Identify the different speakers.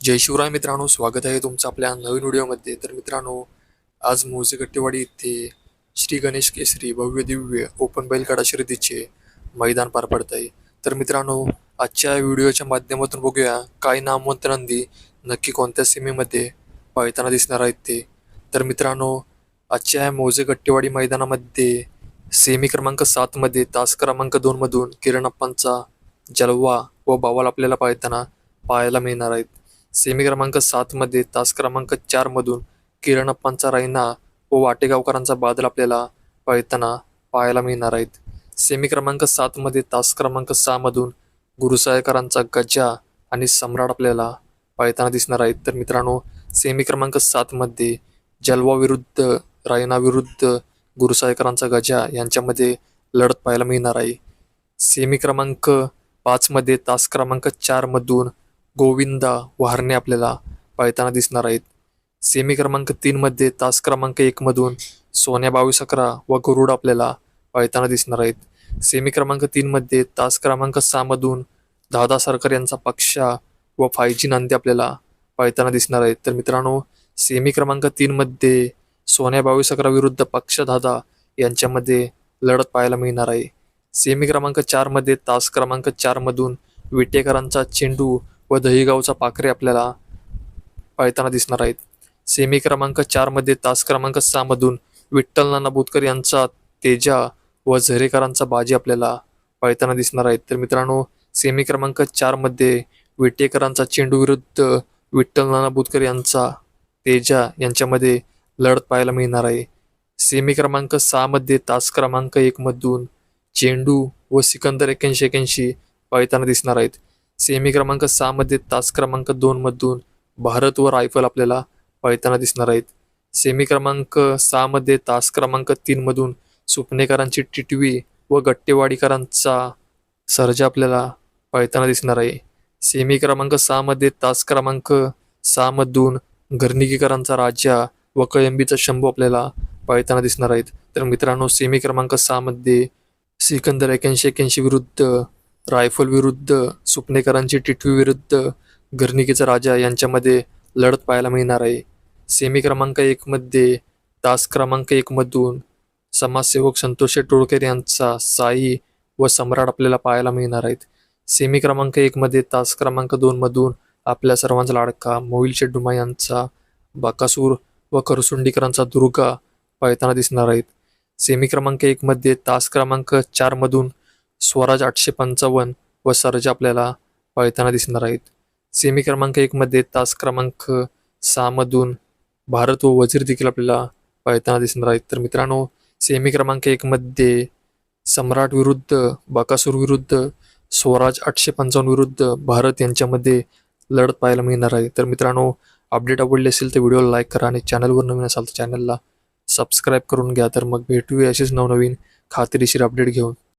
Speaker 1: जय शिवराय मित्रांनो स्वागत आहे तुमचं आपल्या नवीन व्हिडिओमध्ये. तर मित्रांनो आज मोजेगट्टेवाडी येथे श्री गणेश केसरी भव्य दिव्य ओपन बैलगाडा शर्यतीचे मैदान पार पडत आहे तर मित्रांनो आजच्या व्हिडिओच्या माध्यमातून बघूया काय नामवंत नंदी नक्की कोणत्या सीमेमध्ये पळताना दिसणार आहेत ते. तर मित्रांनो आजच्या या मोजेगट्टेवाडी मैदानामध्ये सेमी क्रमांक सातमध्ये तास क्रमांक दोनमधून किरण अप्पांचा जलवा व बावाल आपल्याला पाळताना पाहायला मिळणार आहेत. सेमी क्रमांक सातमध्ये तास क्रमांक चारमधून किरणप्पांचा रैना रायना व वाटेगावकरांचा बादल आपल्याला पळताना पाहायला मिळणार आहेत. सेमी क्रमांक सातमध्ये तास क्रमांक सहामधून गुरुसाहेकरांचा गजा आणि सम्राट आपल्याला पळताना दिसणार आहेत. तर मित्रांनो सेमी क्रमांक सातमध्ये जलवा विरुद्ध रायना गुरुसाहेकरांचा गजा यांच्यामध्ये लढत पाहायला मिळणार आहे. सेमी क्रमांक पाचमध्ये तास क्रमांक चारमधून गोविंदा वारणे आपल्याला पळताना दिसणार आहेत. सेमी क्रमांक तीनमध्ये तास क्रमांक एकमधून सोन्या बावीस अकरा व गरुड आपल्याला पळताना दिसणार आहेत. सेमी क्रमांक तीनमध्ये तास क्रमांक सहामधून दादा सरकार यांचा पक्षा व फाय जी नांदी आपल्याला पळताना दिसणार आहेत. तर मित्रांनो सेमी क्रमांक तीनमध्ये सोन्या बावीस अकरा विरुद्ध पक्ष दादा यांच्यामध्ये लढत पाहायला मिळणार आहे. सेमी क्रमांक चारमध्ये तास क्रमांक चारमधून विटेकरांचा चेंडू व दहीगावचा पाखरे आपल्याला पाळताना दिसणार आहेत. सेमी क्रमांक चारमध्ये तास क्रमांक सहामधून विठ्ठल नाना बुतकर यांचा तेजा व झरेकरांचा बाजी आपल्याला पळताना दिसणार आहेत. तर मित्रांनो सेमी क्रमांक चारमध्ये विटेकरांचा चेंडू विरुद्ध विठ्ठल नाना बुतकर यांचा तेजा यांच्यामध्ये लढत पाहायला मिळणार आहे. सेमी क्रमांक सहामध्ये तास क्रमांक एकमधून चेंडू व सिकंदर एक्याऐंशी एक्याऐंशी पळताना दिसणार आहेत. सेमी क्रमांक सहामध्ये तास क्रमांक दोनमधून भारत व रायफल आपल्याला पळताना दिसणार आहेत. सेमी क्रमांक सहामध्ये तास क्रमांक तीनमधून सुपणेकरांची टिटवी व गट्टेवाडीकरांचा सर्जा आपल्याला पळताना दिसणार आहे. सेमी क्रमांक सहामध्ये तास क्रमांक सहामधून घरनिकीकरांचा राजा व कळंबीचा शंभू आपल्याला पळताना दिसणार आहेत. तर मित्रांनो सेमी क्रमांक सहामध्ये सिकंदर एक्याऐंशी एक्याऐंशी विरुद्ध रायफल विरुद्ध सुपणेकरांची टिटवी विरुद्ध घरणिकेचा राजा यांच्यामध्ये लढत पाहायला मिळणार आहे. सेमी क्रमांक एकमध्ये तास क्रमांक एकमधून समाजसेवक संतोष टोळकर यांचा साई व सम्राट आपल्याला पाहायला मिळणार आहेत. सेमी क्रमांक एकमध्ये तास क्रमांक दोनमधून आपल्या सर्वांचा लाडका मोहिल शेड्डुमा यांचा बाकासूर व करसुंडीकरांचा दुर्गा पाहताना दिसणार आहेत. सेमी क्रमांक एकमध्ये तास क्रमांक चारमधून स्वराज आठशे पंचावन्न व सर्जा आपल्याला पळताना दिसणार आहेत. सेमी क्रमांक एकमध्ये तास क्रमांक सहामधून भारत व वजीर देखील आपल्याला पळताना दिसणार आहेत. तर मित्रांनो सेमी क्रमांक एकमध्ये सम्राट विरुद्ध बाकासूर विरुद्ध स्वराज आठशे पंचावन्न विरुद्ध भारत यांच्यामध्ये लढत पाहायला मिळणार आहे. तर मित्रांनो अपडेट आवडली असेल तर व्हिडिओला लाईक करा आणि चॅनलवर नवीन असाल तर चॅनलला सबस्क्राईब करून घ्या. तर मग भेटूया असेच नवनवीन खात्रीशीर अपडेट घेऊन.